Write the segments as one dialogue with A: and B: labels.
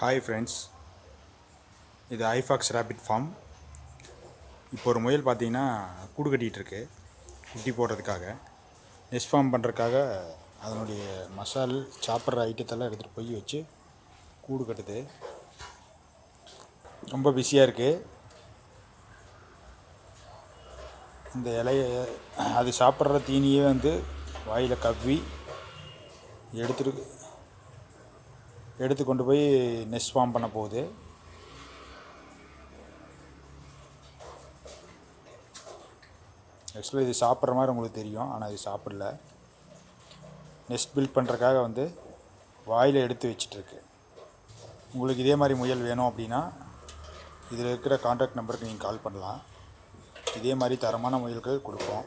A: Hi friends இது ஐஃபாக்ஸ் rapid form இப்போ ஒரு முயல் பார்த்தீங்கன்னா கூடு கட்டிகிட்ருக்கு குட்டி போடுறதுக்காக. நெஸ்ட் ஃபார்ம் பண்ணுறதுக்காக அதனுடைய மசால் சாப்பிட்ற ஐட்டத்தெல்லாம் எடுத்துகிட்டு போய் வச்சு கூடு கட்டுது. ரொம்ப பிஸியாக இருக்குது இந்த இலைய அது சாப்பிட்ற தீனியே வந்து வாயில் கவ்வி எடுத்துட்டு எடுத்து கொண்டு போய் நெஸ்ட் ஃபார்ம் பண்ண போகுது. ஆக்சுவலாக இது சாப்பிட்ற மாதிரி உங்களுக்கு தெரியும் ஆனால் இது சாப்பிடல. நெஸ்ட் பில்ட் பண்ணுறக்காக வந்து வாயில் எடுத்து வச்சிட்ருக்கு. உங்களுக்கு இதே மாதிரி முயல் வேணும் அப்படின்னா இதில் இருக்கிற காண்டாக்ட் நம்பருக்கு நீங்கள் கால் பண்ணலாம். இதே மாதிரி தரமான முயல்கள் கொடுப்போம்.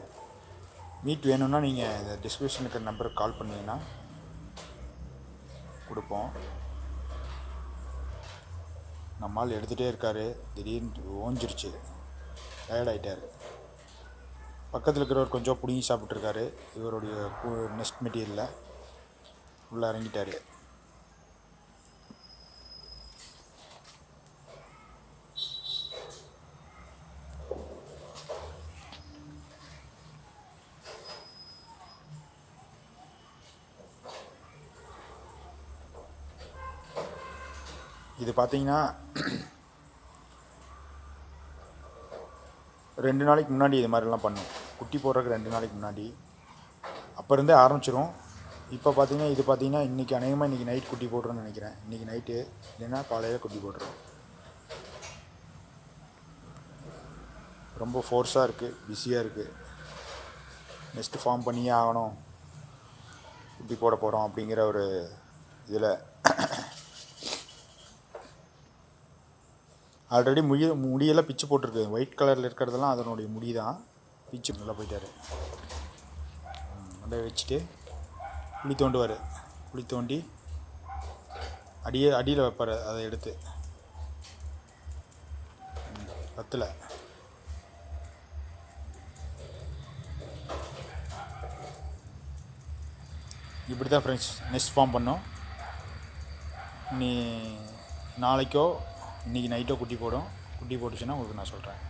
A: மீட் வேணும்னா நீங்கள் இந்த டிஸ்கிரிப்ஷனுக்கு நம்பருக்கு கால் பண்ணிங்கன்னா கொடுப்போம். நம்மால் எடுத்துகிட்டே இருக்கார். திடீர்னு ஓஞ்சிருச்சு. டயர்டாயிட்டார் பக்கத்தில் இருக்கிறவர் கொஞ்சம் பிடுங்கி சாப்பிட்ருக்காரு இவருடைய நெஸ்ட் மெட்டீரியலில் உள்ளே இறங்கிட்டார். இது பார்த்தீங்கன்னா ரெண்டு நாளைக்கு முன்னாடி இது மாதிரிலாம் பண்ணும். குட்டி போடுறதுக்கு ரெண்டு நாளைக்கு முன்னாடி. அப்போ இருந்தே ஆரம்பிச்சிரும். இப்போ பார்த்தீங்கன்னா இது பார்த்தீங்கன்னா இன்றைக்கி அநேகமாக இன்றைக்கி நைட் குட்டி போடுறோன்னு நினைக்கிறேன். இன்றைக்கி நைட்டு இல்லைன்னா காலையில் குட்டி போட்டுரும். ரொம்ப ஃபோர்ஸாக இருக்குது பிஸியாக இருக்குது நெக்ஸ்ட்டு ஃபார்ம் பண்ணியே ஆகணும். குட்டி போட போகிறோம் அப்படிங்கிற ஒரு இதில் ஆல்ரெடி முடி முடியெல்லாம் பிச்சு போட்டிருக்கு. ஒயிட் கலரில் இருக்கிறதெல்லாம் அதனுடைய முடி தான் பிச்சு நல்லா போயிட்டார். அதை வச்சுட்டு குழி தோண்டுவார். குழி தோண்டி அடியே அடியில் வைப்பார் அதை எடுத்து. பத்தில். இப்படி தான் ஃப்ரெண்ட்ஸ் நெக்ஸ்ட் ஃபார்ம் பண்ணோம். நீ நாளைக்கோ இன்றைக்கி நைட்டோ குட்டி போடும். குட்டி போட்டுச்சுன்னா உங்களுக்கு நான் சொல்கிறேன்